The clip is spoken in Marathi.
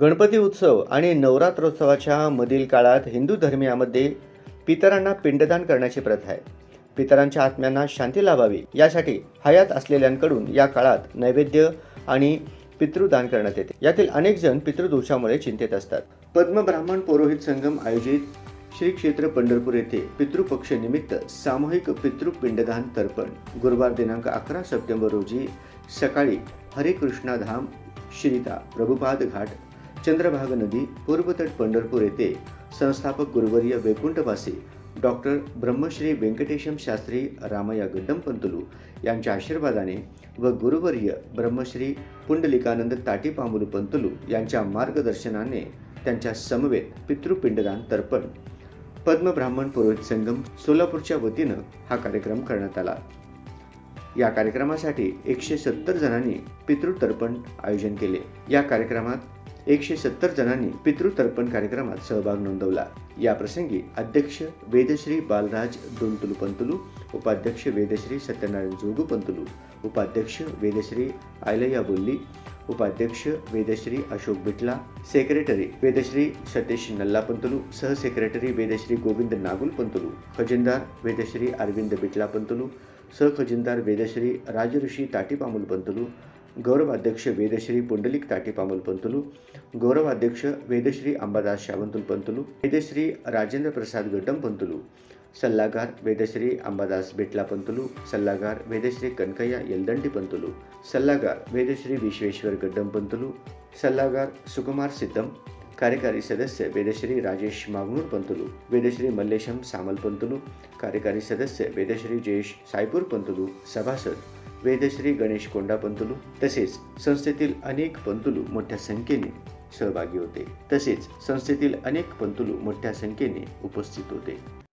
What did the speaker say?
गणपती उत्सव आणि नवरात्रोत्सवाच्या मधील काळात हिंदू धर्मियामध्ये पितरांना पिंडदान करण्याची प्रथा आहे. पितरांच्या आत्म्यांना शांती लाभावी यासाठी हयात असलेल्यांकडून या काळात नैवेद्य आणि पितृदान करण्यात येते. यातील अनेक जण पितृदोषामुळे चिंतेत असतात. पद्मब्राह्मण पुरोहित संगम आयोजित श्री क्षेत्र पंढरपूर येथे पितृपक्ष निमित्त सामूहिक पितृपिंडदान तर्पण. गुरुवार दिनांक अकरा सप्टेंबर रोजी सकाळी हरे कृष्णा धाम श्रीता प्रभुपाद घाट चंद्रभाग नदी पूर्वतट पंढरपूर येथे संस्थापक गुरुवर्य वैकुंठवासी डॉक्टर ब्रह्मश्री व्यंकटेशम शास्त्री रामया गड्डमपंतुलू यांच्या आशीर्वादाने व गुरुवर्य ब्रह्मश्री पुंडलिकानंद ताटीपामुलू पंतुलू यांच्या मार्गदर्शनाने त्यांच्या समवेत पितृपिंडदान तर्पण पद्मब्राह्मण पुरोहित संगम सोलापूरच्या वतीनं हा कार्यक्रम करण्यात आला. या कार्यक्रमासाठी एकशे सत्तर जणांनी पितृतर्पण आयोजन केले. या कार्यक्रमात एकशे सत्तर जणांनी पितृतर्पण कार्यक्रमात सहभाग नोंदवला. या प्रसंगी अध्यक्ष वेदश्री बालराज दोनतुलू पंतुलू उपाध्यक्ष वेदश्री सत्यनारायण जोगू पंतुलू उपाध्यक्ष वेदश्री आयलया बोल्ली उपाध्यक्ष वेदश्री अशोक बिटला सेक्रेटरी वेदश्री सतीश नल्ला पंतुलू सहसेक्रेटरी वेदश्री गोविंद नागुल पंतुलू खजिनदार वेदश्री अरविंद बिटला पंतुलू सहखजिनदार वेदश्री राजऋषी ताटीपामुल पंतुलू गौरवाध्यक्ष वेदश्री पुंडलिक ताटीपामुल पंतुलू गौरवाध्यक्ष वेदश्री अंबादास शावंतुल पंतुलू वेदश्री राजेंद्र प्रसाद गड्डम पंतुलू सल्लागार वेदश्री अंबादास बेटला पंतुलू सल्लागार वेदश्री कनकय्या यलदंडी पंतुलू सल्लागार वेदश्री विश्वेश्वर गड्डम पंतुलू सल्लागार सुकुमार सिद्धम कार्यकारी सदस्य वेदश्री राजेश मागनूर पंतुलू वेदश्री मल्लेशम सामल पंतुलू कार्यकारी सदस्य वेदश्री जयेश सायपूर पंतुलू सभासद वेदश्री गणेश कोंडा पंतुलू तसेच संस्थेतील अनेक पंतुलू मोठ्या संख्येने सहभागी होते. तसेच संस्थेतील अनेक पंतुलू मोठ्या संख्येने उपस्थित होते.